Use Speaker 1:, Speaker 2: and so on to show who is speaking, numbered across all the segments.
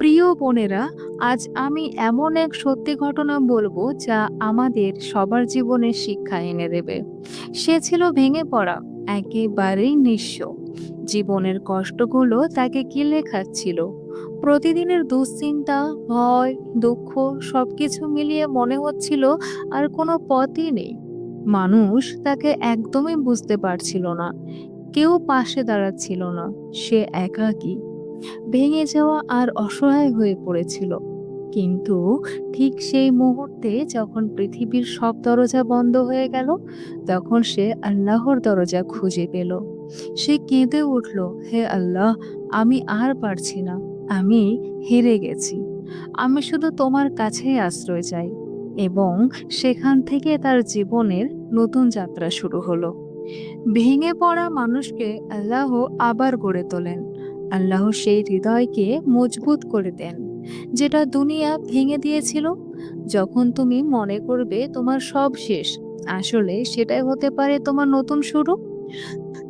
Speaker 1: প্রিয় বোনেরা, আজ আমি এমন এক সত্যি ঘটনা বলব যা আমাদের সবার জীবনে শিক্ষা এনে দেবে। সে ছিল ভেঙে পড়া, একেবারেই নিঃস্ব। জীবনের কষ্টগুলো তাকে গিলে খাচ্ছিল প্রতিদিনের দুশ্চিন্তা, ভয়, দুঃখ সবকিছু মিলিয়ে মনে হচ্ছিল আর কোনো পথই নেই। মানুষ তাকে একদমই বুঝতে পারছিল না, কেউ পাশে দাঁড়াচ্ছিল না, সে একাকী। ভেঙে যাওয়া আর অসহায় হয়ে পড়েছিল। কিন্তু ঠিক সেই মুহূর্তে যখন পৃথিবীর সব দরজা বন্ধ হয়ে গেল, তখন সে আল্লাহর দরজা খুঁজে পেল। সে কেঁদে উঠল, হে আল্লাহ, আমি আর পারছি না। আমি হেরে গেছি। আমি শুধু তোমার কাছেই আশ্রয় চাই। এবং সেখান থেকে তার জীবনের নতুন যাত্রা শুরু হলো। ভেঙে পড়া মানুষকে আল্লাহ আবার গড়ে তোলেন। আল্লাহ সেই হৃদয়কে মজবুত করে দেন, যেটা দুনিয়া ভেঙে দিয়েছিল। যখন তুমি মনে করবে তোমার সব শেষ, আসলে সেটাই হতে পারে তোমার নতুন শুরু।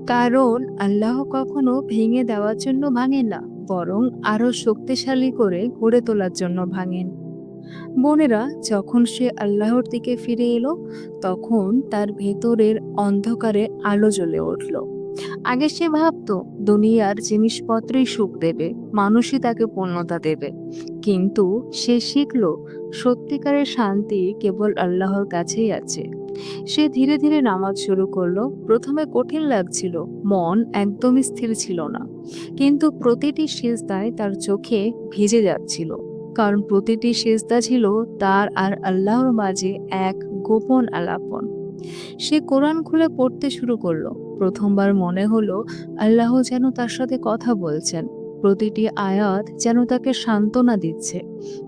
Speaker 1: কারণ আল্লাহ কখনো ভেঙে দেওয়ার জন্য ভাঙেন না, বরং আরও শক্তিশালী করে গড়ে তোলার জন্য ভাঙেন। বোনেরা, যখন সে আল্লাহর দিকে ফিরে এলো, তখন তার ভেতরের অন্ধকারে আলো জ্বলে উঠল। আগে সে ভাবতো, দুনিয়ার জিনিসপত্রই সুখ দেবে, মানুষই তাকে পূর্ণতা দেবে। কিন্তু সে শিখল, সত্যিকারের শান্তি কেবল আল্লাহর কাছেই আছে। সে ধীরে ধীরে নামাজ শুরু করল। প্রথমে কঠিন লাগছিল, মন একদমই স্থির ছিল না। কিন্তু প্রতিটি সেজদায় তার চোখে ভিজে যাচ্ছিল। কারণ প্রতিটি সেজদা ছিল তার আর আল্লাহর মাঝে এক গোপন আলাপন। সে কোরআন খুলে পড়তে শুরু করল। প্রথমবার মনে হলো আল্লাহ যেন তার সাথে কথা বলছেন। প্রতিটি আয়াত যেন তাকে সান্ত্বনা দিচ্ছে।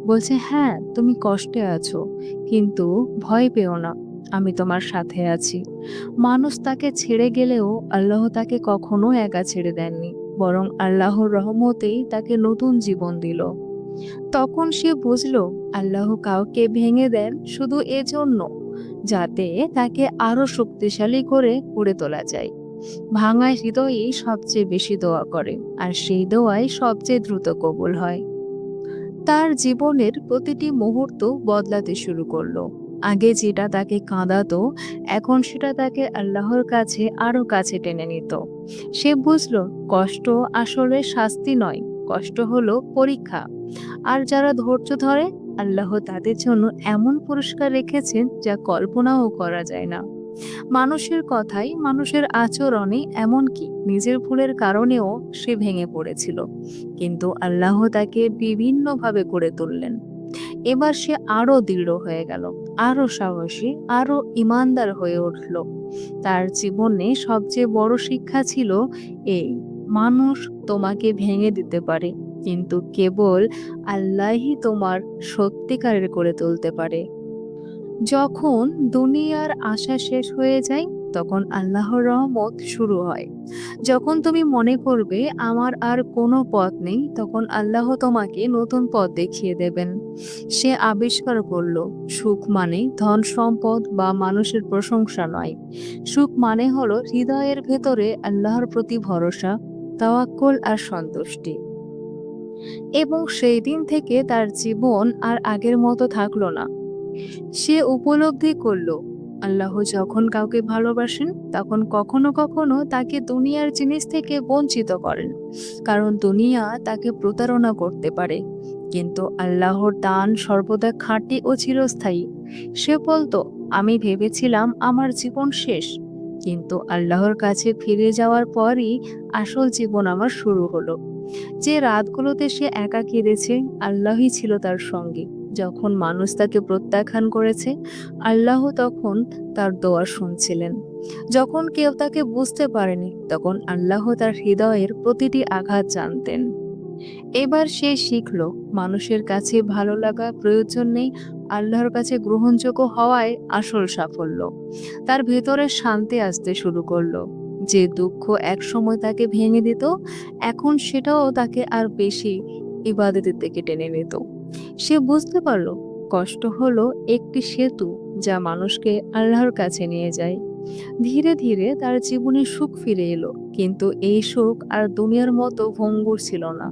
Speaker 1: বলছে হ্যাঁ তুমি কষ্টে আছো, কিন্তু ভয় পেও না, আমি তোমার সাথে আছি। মানুষ তাকে ছেড়ে গেলেও আল্লাহ তাকে কখনো একা ছেড়ে দেননি, বরং আল্লাহর রহমতেই তাকে নতুন জীবন দিল। তখন সে বুঝল, আল্লাহ কাউকে ভেঙে দেন শুধু এজন্য। যাতে তাকে আরও শক্তিশালী করে গড়ে তোলা যায়। ভাঙা হৃদয়ই সবচেয়ে বেশি দোয়া করে, আর সেই দোয়াই সবচেয়ে দ্রুত কবুল হয়। তার জীবনের প্রতিটি মুহূর্ত বদলাতে শুরু করল। আগে যেটা তাকে কাঁদাতো, এখন সেটা তাকে আল্লাহর কাছে আরও কাছে টেনে নিত। সে বুঝলো, কষ্ট আসলে শাস্তি নয়, কষ্ট হলো পরীক্ষা। আর যারা ধৈর্য ধরে আল্লাহ তাদের জন্য এমন পুরস্কার রেখেছেন যা কল্পনাও করা যায় না। মানুষের কথাই, মানুষের আচরণে এমনকি নিজের ভুলের কারণেও সে ভেঙে পড়েছিল। কিন্তু আল্লাহ তাকে বিভিন্নভাবে করে তুললেন। এবার সে আরও দৃঢ় হয়ে গেল আরও সাহসী আরও ইমানদার হয়ে উঠল। তার জীবনে সবচেয়ে বড় শিক্ষা ছিল, এই, মানুষ তোমাকে ভেঙে দিতে পারে। কিন্তু কেবল আল্লাহই তোমার সত্যিকারের করে তুলতে পারে। যখন দুনিয়ার আশা শেষ হয়ে যায়, তখন আল্লাহর রহমত শুরু হয়। যখন তুমি মনে করবে, আমার আর কোনো পথ নেই, তখন আল্লাহ তোমাকে নতুন পথ দেখিয়ে দেবেন। সে আবিষ্কার করল, সুখ মানে ধন সম্পদ বা মানুষের প্রশংসা নয়। সুখ মানে হলো হৃদয়ের ভেতরে আল্লাহর প্রতি ভরসা, তাওয়াক্কুল আর সন্তুষ্টি। এবং সেই দিন থেকে তার জীবন আর আগের মতো থাকল না। সে উপলব্ধি করল, আল্লাহ যখন কাউকে ভালোবাসেন, তখন কখনো কখনো তাকে দুনিয়ার জিনিস থেকে বঞ্চিত করেন, কারণ দুনিয়া তাকে প্রতারণা করতে পারে। কিন্তু আল্লাহর দান সর্বদা খাঁটি ও চিরস্থায়ী। সে বলতো, আমি ভেবেছিলাম আমার জীবন শেষ, কিন্তু আল্লাহর কাছে ফিরে যাওয়ার পরই আসল জীবন আমার শুরু হলো। যে রাতগুলোতে সে একা কেঁদেছে, আল্লাহই ছিল তার সঙ্গে। যখন মানুষ তাকে প্রত্যাখ্যান করেছে, আল্লাহ তখন তার দোয়া শুনছিলেন। যখন কেউ তাকে বুঝতে পারেনি, তখন আল্লাহ তার হৃদয়ের প্রতিটি আঘাত জানতেন। এবার সে শিখল, মানুষের কাছে ভালো লাগা প্রয়োজন নেই, আল্লাহর কাছে গ্রহণযোগ্য হওয়ায় আসল সাফল্য। তার ভেতরে শান্তি আসতে শুরু করল। যে দুঃখ একসময় তাকে ভেঙে দিত, এখন সেটাও তাকে আর বেশি ইবাদতের থেকে টেনে নিত। সে বুঝতে পারল, কষ্ট হলো একটি সেতু যা মানুষকে আল্লাহর কাছে নিয়ে যায়। ধীরে ধীরে তার জীবনে সুখ ফিরে এলো, কিন্তু এই সুখ আর দুনিয়ার মতো ভঙ্গুর ছিল না।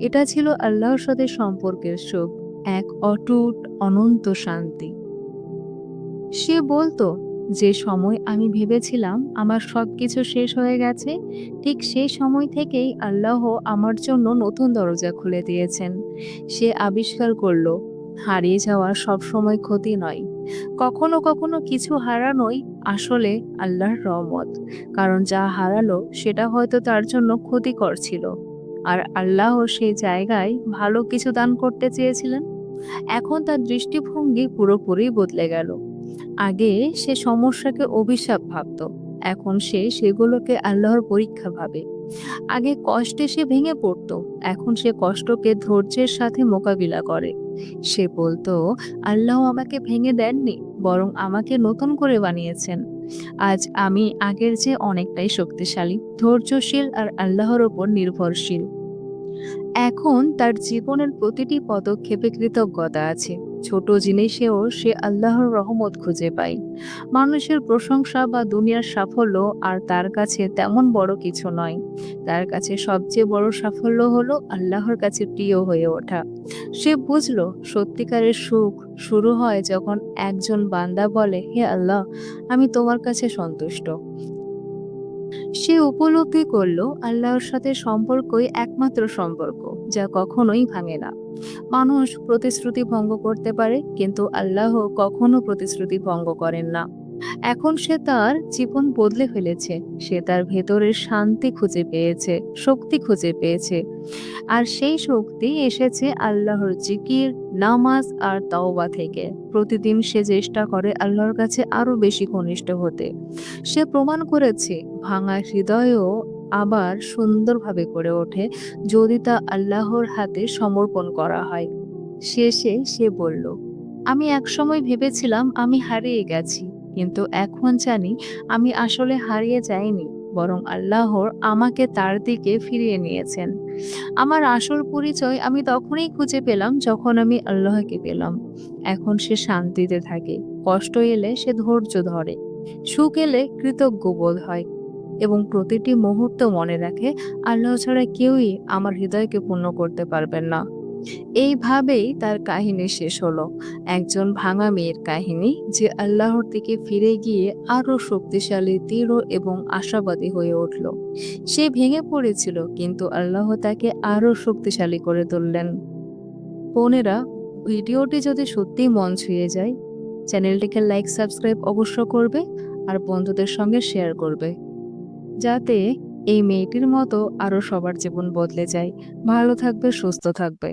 Speaker 1: এটা ছিল আল্লাহর সাথে সম্পর্কের সুখ, এক অটুট অনন্ত শান্তি। সে বলতো যে সময় আমি ভেবেছিলাম আমার সব কিছু শেষ হয়ে গেছে, ঠিক সেই সময় থেকেই আল্লাহ আমার জন্য নতুন দরজা খুলে দিয়েছেন। সে আবিষ্কার করল, হারিয়ে যাওয়া সবসময় ক্ষতি নয়। কখনো কখনো কিছু হারানোই আসলে আল্লাহর রহমত, কারণ যা হারালো সেটা হয়তো তার জন্য ক্ষতিকর ছিল। আর আল্লাহ সেই জায়গায় ভালো কিছু দান করতে চেয়েছিলেন। এখন তার দৃষ্টিভঙ্গি পুরোপুরি বদলে গেল। আগে সে সমস্যাকে অভিশাপ ভাবত, এখন সে সেগুলোকে আল্লাহর পরীক্ষা ভাবে। আগে কষ্টে সে ভেঙে পড়তো, এখন সে কষ্টকে ধৈর্যের সাথে মোকাবিলা করে। সে বলতো, আল্লাহ আমাকে ভেঙে দেননি, বরং আমাকে নতুন করে বানিয়েছেন। আজ আমি আগের চেয়ে অনেকটাই শক্তিশালী, ধৈর্যশীল আর আল্লাহর ওপর নির্ভরশীল। এখন তার জীবনের প্রতিটি পদক্ষেপে কৃতজ্ঞতা আছে। ছোট জিনিসেও সে আল্লাহর রহমত খুঁজে পায়। মানুষের প্রশংসা বা দুনিয়ার সাফল্য আর তার কাছে তেমন বড় কিছু নয়। তার কাছে সবচেয়ে বড় সাফল্য হলো আল্লাহর কাছে প্রিয় হয়ে ওঠা। সে বুঝলো সত্যিকারের সুখ শুরু হয় যখন একজন বান্দা বলে, হে আল্লাহ, আমি তোমার কাছে সন্তুষ্ট। সে উপলব্ধি করল আল্লাহর সাথে সম্পর্কই একমাত্র সম্পর্ক, যা কখনোই ভাঙে না। মানুষ প্রতিশ্রুতি ভঙ্গ করতে পারে, কিন্তু আল্লাহ কখনো প্রতিশ্রুতি ভঙ্গ করেন না। এখন সে তার জীবন বদলে ফেলেছে। সে তার ভেতরের শান্তি খুঁজে পেয়েছে, শক্তি খুঁজে পেয়েছে। আর সেই শক্তি এসেছে আল্লাহর জিকির, নামাজ আর তাওবা থেকে। প্রতিদিন সে চেষ্টা করে আল্লাহর কাছে আরও বেশি ঘনিষ্ঠ হতে। সে প্রমাণ করেছে, ভাঙা হৃদয়ও আবার সুন্দরভাবে করে ওঠে যদি তা আল্লাহর হাতে সমর্পণ করা হয়। শেষে সে বলল, আমি একসময় ভেবেছিলাম আমি হারিয়ে গেছি। কিন্তু এখন জানি আমি আসলে হারিয়ে যাইনি, বরং আল্লাহর আমাকে তার দিকে ফিরিয়ে নিয়েছেন। আমার আসল পরিচয় আমি তখনই খুঁজে পেলাম যখন আমি আল্লাহকে পেলাম। এখন সে শান্তিতে থাকে, কষ্ট এলে সে ধৈর্য ধরে, সুখ এলে কৃতজ্ঞ বোধ হয় এবং প্রতিটি মুহূর্ত মনে রাখে, আল্লাহ ছাড়া কেউই আমার হৃদয়কে পূর্ণ করতে পারবেন না। এইভাবেই তার কাহিনী শেষ হলো। একজন ভাঙা মেয়ের কাহিনী যে আল্লাহর দিকে ফিরে গিয়ে আরও শক্তিশালী, দৃঢ় এবং আশাবাদী হয়ে উঠল। সে ভেঙে পড়েছিল, কিন্তু আল্লাহ তাকে আরও শক্তিশালী করে তুললেন। বোনেরা, ভিডিওটি যদি সত্যিই মন ছুঁয়ে যায়, চ্যানেলটিকে লাইক, সাবস্ক্রাইব অবশ্য করবে আর বন্ধুদের সঙ্গে শেয়ার করবে। যাতে এই মেয়েটির মতো আরও সবার জীবন বদলে যায়। ভালো থাকবে, সুস্থ থাকবে।